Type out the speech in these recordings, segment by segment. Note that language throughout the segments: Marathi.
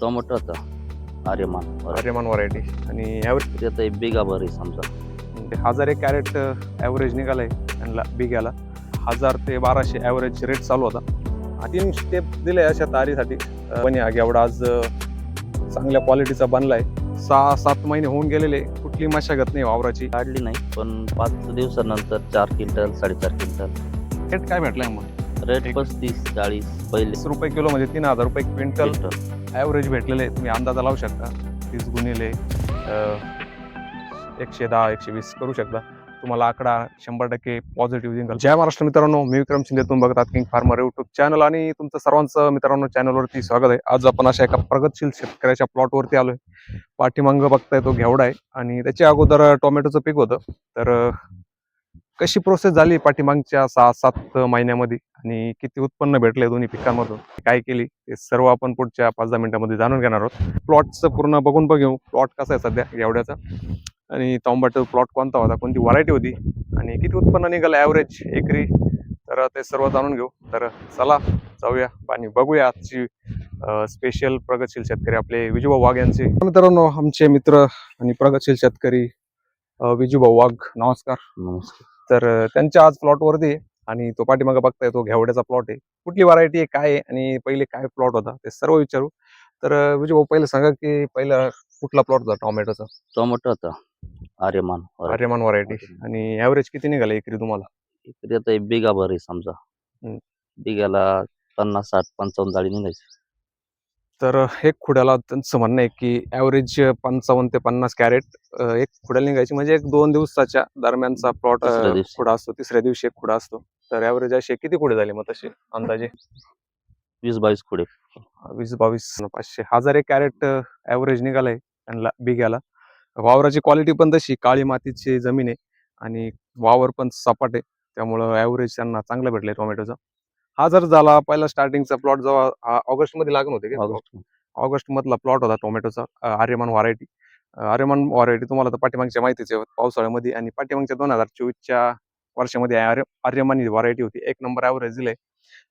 टोमॅटो होता. आर्यमान आर्यमान व्हरायटी आणि ॲव्हरेज ते आता बिगा भर आहे समजा. हजार एक कॅरेट ॲव्हरेज निघालाय त्यांना बिग्याला. हजार ते बाराशे ॲव्हरेज रेट चालू होता. तीन स्टेप दिले अशा तारीसाठी. पण या एवढा आज चांगल्या क्वालिटीचा बनलाय. सहा सात महिने होऊन गेलेले. कुठली मशागत नाही वावराची. काढली नाही पण पाच दिवसानंतर चार क्विंटल साडेचार क्विंटल. रेट काय भेटलाय मग? रेट पस्तीस चाळीस पहिले. रुपये किलो म्हणजे तीन हजार रुपये क्विंटल. ॲव्हरेज भेटलेले. तुम्ही अंदाजा लावू शकता. तीस गुणिले एकशे दहा एकशे वीस करू शकता. तुम्हाला आकडा शंभर टक्के पॉझिटिव्ह जिंकल जय महाराष्ट्र मित्रांनो. मी विक्रम शिंदे. तुम्ही बघतात किंग फार्मर युट्यूब चॅनल आणि तुमचं सर्वांचं मित्रांनो चॅनलवरती स्वागत आहे. आज आपण अशा एका प्रगतशील शेतकऱ्याच्या प्लॉटवरती आलोय. पाठीमांग बघताय तो घेवडा आहे. आणि त्याच्या अगोदर टोमॅटोचं पीक होतं. तर कशी प्रोसेस झाली पाठीमागच्या सहा सात महिन्यामध्ये? आणि किती उत्पन्न भेटले दोन्ही पिकांमधून? काय केली? ते सर्व आपण पुढच्या पाच दहा मिनिटांमध्ये जाणून घेणार आहोत. प्लॉटचं पूर्ण बघून बघू प्लॉट कसा आहे सध्या एवढ्याचा? आणि टोमॅटो प्लॉट कोणता होता? कोणती व्हरायटी होती? आणि किती उत्पन्न निघालं? ॲव्हरेज एकरी? तर ते सर्व जाणून घेऊ. तर चला जाऊया आणि बघूया आजची स्पेशल प्रगतशील शेतकरी आपले विजूभाऊ वाघ यांचे. मित्रांनो आमचे मित्र आणि प्रगतशील शेतकरी विजूभाऊ वाघ नमस्कार. नमस्कार. तर त्यांच्या आज प्लॉटवरती आहे आणि तो पाठीमागे बघताय तो घेवड्याचा प्लॉट आहे. कुठली व्हरायटी आहे काय आहे आणि पहिले काय प्लॉट होता ते सर्व विचारू. तर विजय भाऊ पहिले सांगा की पहिला कुठला प्लॉट होता टोमॅटोचा? टोमॅटो होता. आर्यमान आर्यमान व्हरायटी आणि ॲव्हरेज किती निघाला एकरी तुम्हाला? इकडे आता बिगा भर आहे समजा. बिगाला पन्नास साठ पंचावन्न जाळी निघायची. तर एक खुड्याला त्यांचं म्हणणं आहे की ॲव्हरेज पंचावन्न ते पन्नास कॅरेट एक खुड्याला निघायची. म्हणजे एक दोन दिवसाच्या दरम्यानचा प्लॉट. खुडा असतो तिसऱ्या दिवशी एक खुडा असतो. तर ॲव्हरेज असे किती खुडे झाले मग तसे अंदाजे? वीस बावीस खुडे. वीस बावीस पाचशे. हजार एक कॅरेट ॲव्हरेज निघालाय त्यांना बिग्याला वावराची क्वालिटी पण तशी काळी मातीची जमीन आहे आणि वावर पण सपाट आहे. त्यामुळं ॲव्हरेज त्यांना चांगलं भेटलंय टोमॅटोचा हा जर झाला पहिला स्टार्टिंगचा प्लॉट जेव्हा ऑगस्टमध्ये लागून होते ऑगस्ट ऑगस्ट मधला प्लॉट होता टोमॅटोचा आर्यमान व्हरायटी. आर्यमान व्हरायटी तुम्हाला तर पाठीमागच्या माहितीच आहे पावसाळ्यामध्ये आणि पाठीमागच्या दोन हजार चोवीसच्या वर्षामध्ये आर्य आर्यमान ही व्हरायटी होती. एक नंबर ॲव्हरेज दिले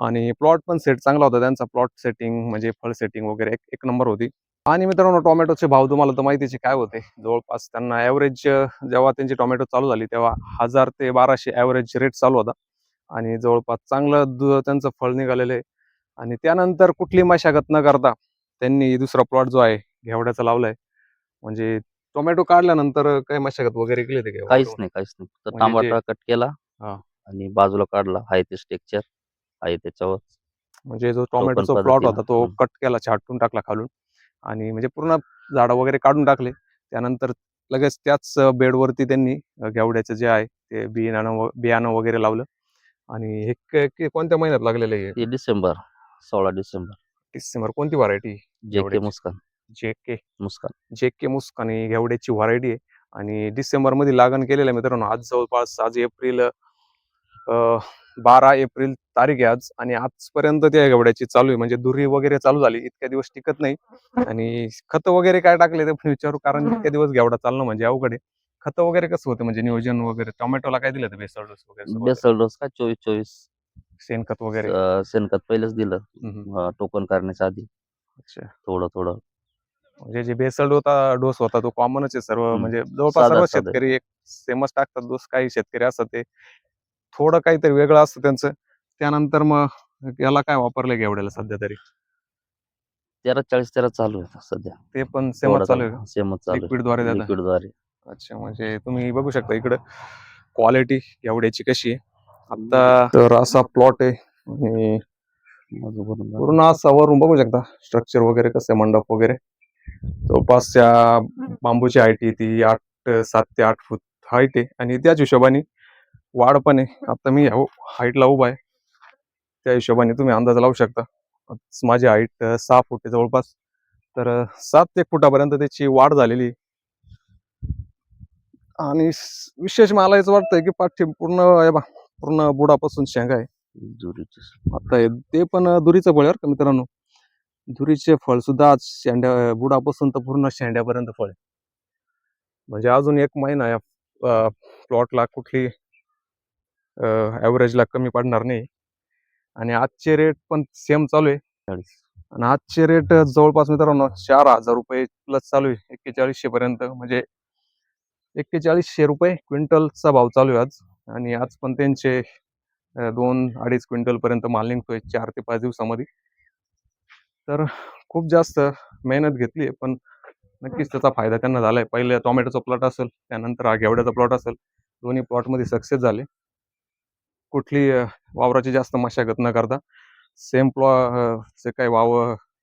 आणि प्लॉट पण सेट चांगला होता. त्यांचा प्लॉट सेटिंग म्हणजे फळ सेटिंग वगैरे एक एक नंबर होती. आणि मित्रांनो टोमॅटोचे भाव तुम्हाला तर माहितीचे काय होते? जवळपास त्यांना ॲव्हरेज जेव्हा त्यांची टोमॅटो चालू झाली तेव्हा हजार ते बाराशे ॲव्हरेज रेट चालू होता. आणि जवळपास चांगलं दु- त्यांचं फळ निघालेलं आहे. आणि त्यानंतर कुठली मशागत न करता त्यांनी दुसरा प्लॉट जो आहे घेवड्याचा लावलाय. म्हणजे टोमॅटो काढल्यानंतर काही मशागत वगैरे केली का काहीच नाही काहीच नाही. तर म्हणजे कट केला. आणि बाजूला काढला. आहे ते स्ट्रक्चर आहे त्याच्यावर. म्हणजे जो टोमॅटोचा. प्लॉट होता तो. कट केला छाटून टाकला खालून. आणि म्हणजे पूर्ण झाडं वगैरे काढून टाकले. त्यानंतर लगेच त्याच बेडवरती त्यांनी घेवड्याचं जे आहे ते बियाणं बियाणं वगैरे लावलं. आणि हे क- कोणत्या महिन्यात लागलेलं आहे डिसेंबर सोळा डिसेंबर. डिसेंबर कोणती व्हरायटी जे के. मुस्कान. जे के. मुस्कान. जे के मुस्क आणि घेवड्याची व्हरायटी आहे. आणि डिसेंबरमध्ये लागण केलेलं आहे मित्रांनो आज जवळपास आज एप्रिल अं, बारा एप्रिल तारीख आहे आज. आणि आजपर्यंत त्या घेवड्याची चालू आहे. म्हणजे दुरी वगैरे चालू झाली. इतक्या दिवस टिकत नाही. आणि खत वगैरे काय टाकले ते पण विचारू कारण इतक्या दिवस घेवडा चालणं म्हणजे अवघड आहे. खत वगैरे कसं होतं? म्हणजे नियोजन वगैरे टोमॅटोला काय दिलं बेसळ डोस वगैरे? बेसल डोस का चोवीस चोवीस? शेणखत वगैरे? अं, शेणखत पहिलेच दिलं. अं, टोकन करण्याच्या आधी. अच्छा. थोडं थोडं. म्हणजे जे बेसळ होता डोस होता तो कॉमनच आहे सर्व. हम्म. म्हणजे जवळपास साधा- सर्व साधा. शेतकरी एक सेमच टाकतात डोस. काही शेतकरी असतात ते थोडं काहीतरी वेगळं असतं त्यांचं. त्यानंतर मग याला काय वापरलं घेवड्याला सध्या तरी? तेरा चाळीस तेरा चालू आहे सध्या. ते पण सेमच चालू आहे सेमच चालू लिक्विडद्वारे देता लिक्विडद्वारे. अच्छा म्हणजे तुम्ही बघू शकता इकडं क्वालिटी घेवड्याची कशी आहे. आता तर असा प्लॉट आहे. आणि पूर्ण असा वरून बघू शकता स्ट्रक्चर वगैरे कसं आहे मंडप वगैरे. जवळपास त्या बांबूची हाईट आहे ती आठ सात ते आठ फूट हाईट आहे. आणि त्याच हिशोबाने वाढ पण आहे. आता मी हाईटला उभा आहे. त्या हिशोबाने तुम्ही अंदाज लावू शकता. माझी हाईट सहा फूट आहे जवळपास. तर सात ते एक फुटापर्यंत त्याची वाढ झालेली आहे. आणि विशेष मला याचं वाटतंय की पाठी पूर्ण बा, पूर्ण बुडापासून शेंगा आहे. आता हे- ते पण दुरीचं फळ का मित्रांनो? दुरीचे फळ सुद्धा आज शेंड्या बुडापासून तर पूर्ण शेंड्यापर्यंत फळ आहे. म्हणजे अजून एक महिना या प्लॉटला कुठली ॲव्हरेजला कमी पडणार नाही. आणि आजचे रेट पण सेम चालू आहे. चाळीस. आणि आजचे रेट जवळपास मित्रांनो चार हजार रुपये प्लस चालू आहे. एक्केचाळीसशे पर्यंत. म्हणजे एक्केचाळीसशे रुपये क्विंटलचा भाव चालू आहे आज. आणि आज पण त्यांचे दोन अडीच क्विंटलपर्यंत माल निघतोय चार ते पाच दिवसामध्ये. तर खूप जास्त मेहनत घेतली आहे पण नक्कीच त्याचा फायदा त्यांना झाला आहे पहिले टॉमॅटोचा प्लॉट असेल त्यानंतर हा घेवड्याचा प्लॉट असेल दोन्ही प्लॉटमध्ये सक्सेस झाले. कुठली वावराची जास्त मशागत न करता सेम प्लॉ जे काही वाव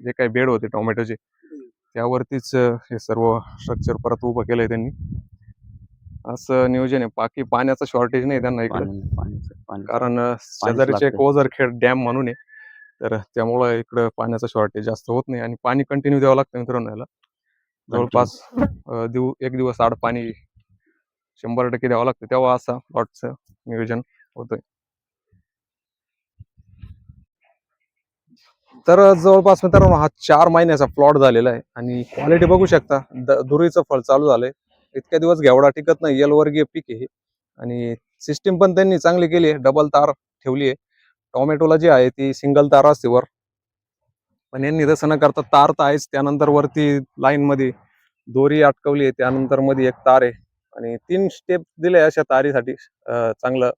जे काही बेड होते टोमॅटोचे त्यावरतीच हे सर्व स्ट्रक्चर परत उभं केलं आहे त्यांनी. असं नियोजन आहे. बाकी पाण्याचं शॉर्टेज नाही त्यांना इकडे. कारण शेजारीचे लागतंय. कोझरखेड डॅम म्हणून आहे. तर त्यामुळं इकडं पाण्याचं शॉर्टेज जास्त होत नाही आणि पाणी कंटिन्यू द्यावं लागतं मित्रांनो याला. जवळपास दिव एक दिवस आड पाणी शंभर टक्के द्यावं लागतं. तेव्हा असा प्लॉटचं नियोजन होतंय. तर जवळपास मित्रांनो हा चार महिन्याचा प्लॉट झालेला आहे. आणि क्वालिटी बघू शकता. दुरीचं फळ चालू झालंय. इतक्या दिवस घेवडा टिकत नाही यल वर्गीय पीक आहे हे. आणि सिस्टीम पण त्यांनी चांगली केली आहे डबल तार ठेवली आहे. टोमॅटोला जी आहे ती सिंगल तार असते वर. पण यांनी तसं न करता तार तर आहेच त्यानंतर वरती लाईन मध्ये दोरी अटकवली आहे त्यानंतरमध्ये एक तार आहे. आणि तीन स्टेप दिले अशा तारीसाठी चांगलं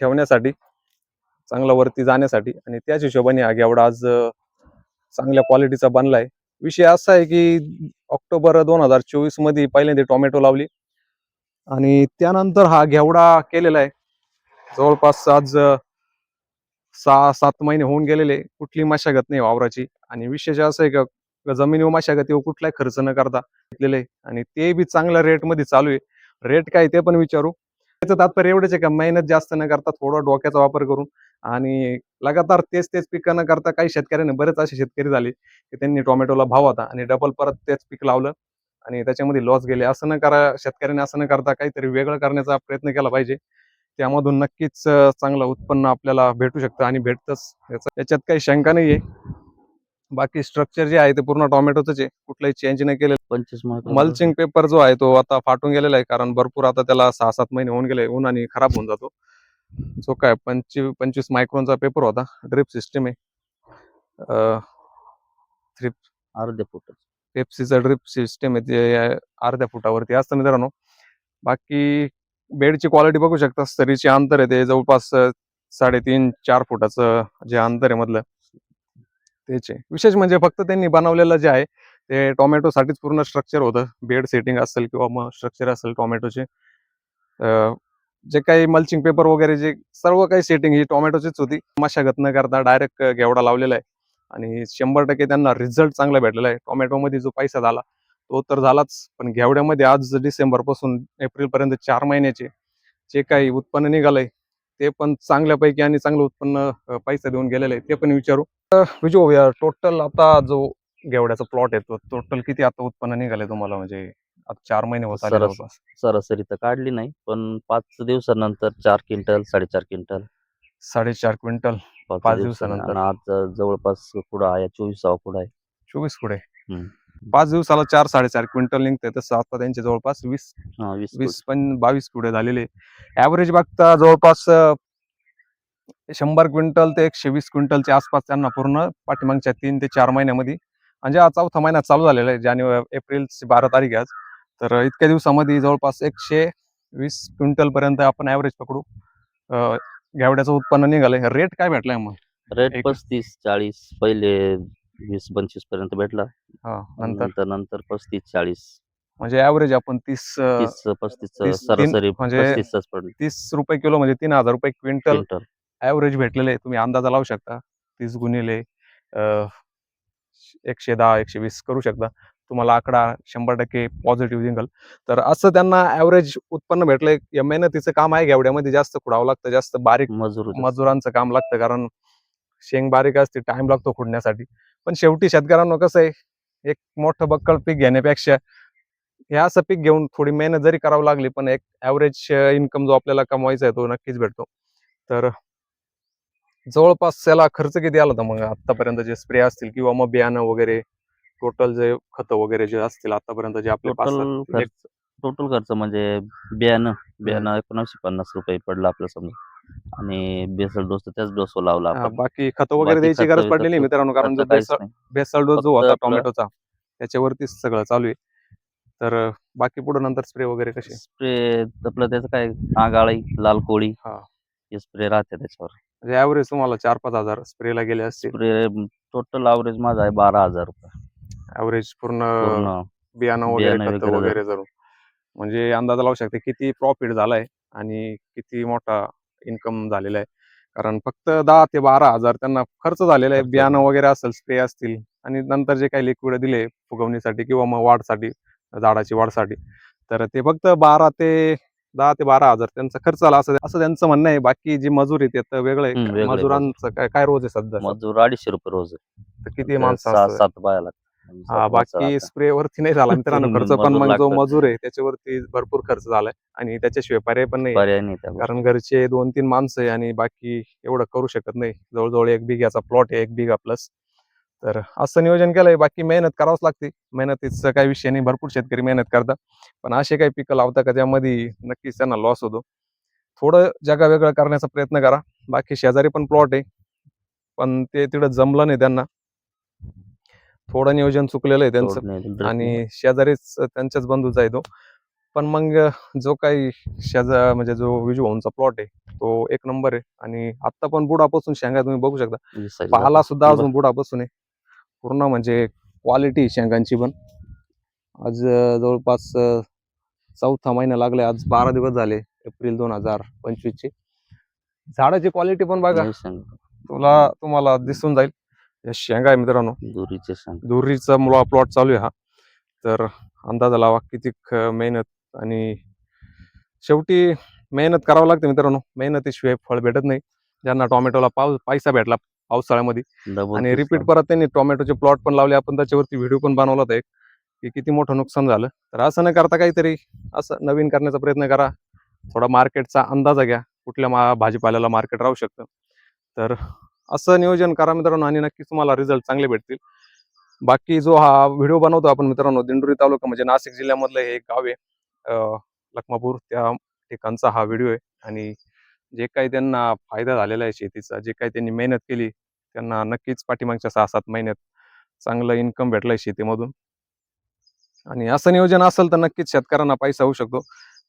ठेवण्यासाठी चांगला वरती जाण्यासाठी. आणि त्याच हिशोबाने हा घेवडा आज चांगल्या क्वालिटीचा बनलाय. विषय असा आहे की ऑक्टोबर दोन हजार चोवीसमध्ये पहिल्यांदा टोमॅटो लावली. आणि त्यानंतर हा घेवडा केलेला आहे. जवळपास आज सहा सात महिने होऊन गेलेले. कुठली मशागत नाही वावराची. आणि विशेष असं आहे का जमिनीवर मशागतीवर कुठलाही खर्च न करता घेतलेले आणि ते बी चांगल्या रेटमध्ये चालू आहे. रेट काय ते पण विचारू. त्याचं तात्पर्य एवढंच आहे का मेहनत जास्त न करता थोडा डोक्याचा वापर करून आणि लगातार तेच तेच पिकं न करता काही शेतकऱ्यांनी बरेच असे शेतकरी झाले की त्यांनी टोमॅटोला भाव होता आणि डबल परत तेच पीक लावलं आणि त्याच्यामध्ये लॉस गेले. असं न करा शेतकऱ्यांनी असं न करता काहीतरी वेगळं करण्याचा प्रयत्न केला पाहिजे. त्यामधून नक्कीच चांगलं उत्पन्न आपल्याला भेटू शकतं आणि भेटतच. याचा याच्यात काही शंका नाहीये. बाकी स्ट्रक्चर जे आहे ते पूर्ण टोमॅटोच आहे. कुठलाही चेंज नाही केलं पंचवीस मार्क मल्चिंग पेपर जो आहे तो आता फाटून गेलेला आहे. कारण भरपूर आता त्याला सहा सात महिने होऊन गेले. ऊन आणि खराब होऊन जातो. जो काय पंचवीस पंचवीस मायक्रोनचा पेपर होता. ड्रिप सिस्टीम आहे. अर्धे फुट पेप्सीचं ड्रिप सिस्टम आहे ते अर्ध्या फुटावरती असतं मित्रांनो. बाकी बेडची क्वालिटी बघू शकता. सरीचे अंतर आहे ते जवळपास साडेतीन चार फुटाचं जे अंतर आहे मधलं तेच आहे. विशेष म्हणजे फक्त त्यांनी बनवलेलं जे आहे ते टोमॅटोसाठीच पूर्ण स्ट्रक्चर होतं. बेड सेटिंग असेल किंवा मग स्ट्रक्चर असेल टोमॅटोचे जे काही मल्चिंग पेपर वगैरे जे सर्व काही सेटिंग ही टोमॅटोचीच होती. मशागत न करता डायरेक्ट घेवडा लावलेला आहे. आणि शंभर टक्के त्यांना रिझल्ट चांगला भेटलेला आहे. टोमॅटोमध्ये जो पैसा झाला तो तर झालाच. पण घेवड्यामध्ये आज डिसेंबरपासून एप्रिल पर्यंत चार महिन्याचे जे काही उत्पन्न निघालंय ते पण चांगल्यापैकी आणि चांगलं उत्पन्न पैसा देऊन गेलेलं आहे ते पण विचारू. विजू टोटल आता जो घेवड्याचा प्लॉट आहे तो टोटल किती आता उत्पन्न निघाले तुम्हाला? म्हणजे आता चार महिने होत आले सरस. जवळपास सरासरी तर काढली नाही पण पाच दिवसानंतर चार क्विंटल साडेचार क्विंटल साडेचार क्विंटल पाच पाच दिवसानं. दिवसानंतर. आणि आज जवळपास पुढं आहे चोवीसावा पुढं आहे चोवीस हम्म. पाच दिवसाला चार साडेचार क्विंटल निघते तसं आता त्यांचे जवळपास वीस हा वीस वीस पण बावीस पुढे झालेले ऍव्हरेज बघता जवळपास अं, शंभर क्विंटल ते एकशे वीस क्विंटलच्या आसपास त्यांना पूर्ण पाठीमागच्या तीन ते चार महिन्यामध्ये म्हणजे हा चौथा महिना चालू झालेला आहे जानेवारी एप्रिल बारा तारीख आहे आज तर इतक्या दिवसामध्ये जवळपास एकशे वीस क्विंटल पर्यंत आपण ऍव्हरेज पकडू. अं, घेवड्याचं उत्पन्न निघालंय. रेट काय भेटलाय मग? रेट एक- पस्तीस चाळीस पहिले वीस पंचवीसपर्यंत भेटला. हा, नंतर? नंतर नंतर पस्तीस चाळीस. म्हणजे ऍव्हरेज आपण तीस अं, तीस पस्तीस तीस- तीन- सरासरी म्हणजे पस्तीसच पडली. तीस रुपये किलो म्हणजे तीन हजार रुपये क्विंटल क्विंटल. ऍव्हरेज भेटलेले. तुम्ही अंदाजा लावू शकता. तीस गुणिले अं, एकशे दहा एकशे वीस करू शकता. तुम्हाला आकडा शंभर टक्के पॉझिटिव्ह निघाल. तर असं त्यांना ऍव्हरेज उत्पन्न भेटलंय. या मेहनतीचं काम आहे घेवड्यामध्ये जास्त खुडावं लागतं जास्त बारीक मजूर. मजुरांचं काम लागतं. कारण शेंग बारीक असते टाइम लागतो खुडण्यासाठी. पण शेवटी शेतकऱ्यांना कसं आहे एक मोठं बक्कळ पीक घेण्यापेक्षा हे असं पीक घेऊन थोडी मेहनत जरी करावी लागली पण एक ऍव्हरेज इन्कम जो आपल्याला कमवायचा आहे तो नक्कीच भेटतो. तर जवळपास त्याला खर्च किती आला होता मग आतापर्यंत जे स्प्रे असतील किंवा मग बियाणं वगैरे? टोटल जे खतं वगैरे जे असतील आतापर्यंत जे आपले पाच टोटल सात- खर्च टोटल खर्च म्हणजे बियाणं बियाणं एकोणीसशे पन्नास रुपये पडलं आपलं समजा. आणि बेसल डोस तर त्याच डोस लावला हा, आपण. बाकी खतं वगैरे बाकी द्यायची खतं गरज पडलेली नाही मित्रांनो कारण जो खतं काहीच बेसल नाही. बेसल डोस जो फक्त होता आपलं- टोमॅटोचा त्याच्यावरतीच सगळं चालू आहे. तर अं, बाकी पुढे नंतर स्प्रे वगैरे कसे स्प्रे आपलं त्याचं काय आगाळी लाल कोळी हा. हे स्प्रे राहते त्याच्यावर. म्हणजे ॲव्हरेज तुम्हाला चार पाच हजार स्प्रेला गेले असतील. स्प्रे टोटल अवरेज माझा आहे बारा हजार रुपये. ॲव्हरेज पूर्ण पूर्ण बियाणं वगैरे बियाणं खतं वगैरे. वगैरे धरून. म्हणजे अंदाजा लावू शकते किती प्रॉफिट झालाय आणि किती मोठा इन्कम झालेला आहे. कारण फक्त दहा ते बारा हजार त्यांना खर्च झालेला आहे. खर्च बियाणं. वगैरे असेल स्प्रे असतील आणि नंतर जे काही लिक्विड दिले फुगवणीसाठी किंवा मग वाढसाठी झाडाची वाढसाठी तर ते फक्त बारा ते दहा ते बारा हजार त्यांचा खर्च आला असं असं त्यांचं म्हणणं आहे. बाकी जी मजूर आहे ते तर वेगळं हम्म, आहे वेगळं आहे मजुरांचं काय काय रोज आहे सध्या? मजूर अडीचशे रुपये रोज आहे. तर किती माणसं सहा असतात? सात बाया लागतात. हा बाकी. स्प्रे वरती नाही झाला. मित्रांनो खर्च पण मग जो. मजूर आहे त्याच्यावरती भरपूर खर्च झालाय आणि त्याच्याशिवाय पर्याय पण नाही पर्याय नाही त्याला कारण घरचे दोन तीन माणसं आहे आणि बाकी एवढं करू शकत नाही. जवळजवळ एक बिघ्याचा प्लॉट आहे एक बिघा प्लस तर असं नियोजन केलंय. बाकी मेहनत करावंच लागते. मेहनतीचा काही विषय नाही. भरपूर शेतकरी मेहनत करतात. पण असे काही पिकं लावता का त्यामध्ये नक्कीच त्यांना लॉस होतो. थोडं जगा वेगळं करण्याचा प्रयत्न करा. बाकी शेजारी पण प्लॉट आहे. पण ते तिथं जमलं नाही त्यांना. थोडं नियोजन चुकलेलं आहे त्यांचं. आणि शेजारीच त्यांच्याच बंधूचा आहे तो. पण मग जो काही शेजा म्हणजे जो विजू भाऊंचा प्लॉट आहे तो एक नंबर आहे. आणि आता पण बुडापासून शेंगा तुम्ही बघू शकता. पाला जातं. सुद्धा अजून बुडापासून आहे. पूर्ण म्हणजे क्वालिटी शेंगांची पण. आज जवळपास चौथा महिना लागले आज बारा दिवस झाले एप्रिल दोन हजार पंचवीस चे झाडाची क्वालिटी पण बघा. तुला तुम्हाला दिसून जाईल. या शेंगा आहे मित्रांनो. दोरीचे सांग दुरीचा मुळा प्लॉट चालू आहे हा. तर अंदाजा लावा किती मेहनत आणि शेवटी मेहनत करावं लागते मित्रांनो. मेहनतीशिवाय फळ भेटत नाही. ज्यांना टोमॅटोला पाऊस पैसा भेटला पावसाळ्यामध्ये. आणि रिपीट. परत त्यांनी टोमॅटोचे प्लॉट पण लावले. आपण त्याच्यावरती व्हिडिओ पण बनवला होता एक. की किती मोठं नुकसान झालं. तर असं न करता काहीतरी असं नवीन करण्याचा प्रयत्न करा. थोडा मार्केटचा अंदाजा घ्या. कुठल्या मा भाजीपाल्याला मार्केट राहू शकतं. तर असं नियोजन करा मित्रांनो आणि नक्कीच तुम्हाला रिझल्ट चांगले भेटतील. बाकी जो हा व्हिडिओ बनवतो आपण मित्रांनो दिंडोरी तालुका म्हणजे नाशिक जिल्ह्यामधलं हे एक गाव आहे. लखमापूर त्या ठिकाणचा हा व्हिडिओ आहे आणि जे काही त्यांना फायदा झालेला आहे शेतीचा जे काही त्यांनी मेहनत केली त्यांना नक्कीच पाठीमागच्या सहा सात महिन्यात चांगलं इन्कम भेटलंय शेतीमधून. आणि असं नियोजन असेल तर नक्कीच शेतकऱ्यांना पैसा होऊ शकतो.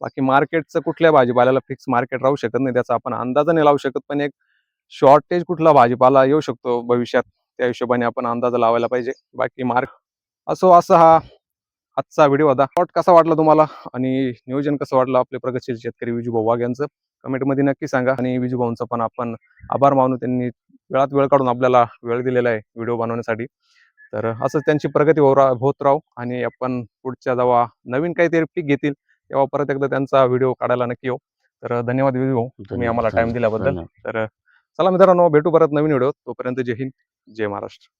बाकी मार्केटचं कुठल्या भाजीपाल्याला फिक्स मार्केट राहू शकत नाही त्याचा आपण अंदाज नाही लावू शकत. पण एक शॉर्टेज कुठला भाजीपाला येऊ शकतो भविष्यात? त्या हिशोबाने आपण अंदाजा लावायला पाहिजे. बाकी मार्क असो असा हा आजचा व्हिडिओ होता. शॉर्ट कसा वाटला तुम्हाला? आणि नियोजन कसं वाटलं आपले प्रगतशील शेतकरी विजूभाऊ वाघ यांचं? कमेंटमध्ये नक्की सांगा. आणि विजूभाऊंचा पण आपण आभार मानू. त्यांनी वेळात वेळ काढून आपल्याला वेळ दिलेला आहे व्हिडिओ बनवण्यासाठी. तर असंच त्यांची प्रगती हो होत राहू आणि आपण पुढच्या जेव्हा नवीन काहीतरी पीक घेतील तेव्हा परत एकदा त्यांचा व्हिडिओ काढायला नक्की येऊ. तर धन्यवाद विजू भाऊ तुम्ही आम्हाला टाइम दिल्याबद्दल. तर चला मित्रांनो भेटू परत नवीन व्हिडिओ तोपर्यंत जय हिंद जय महाराष्ट्र.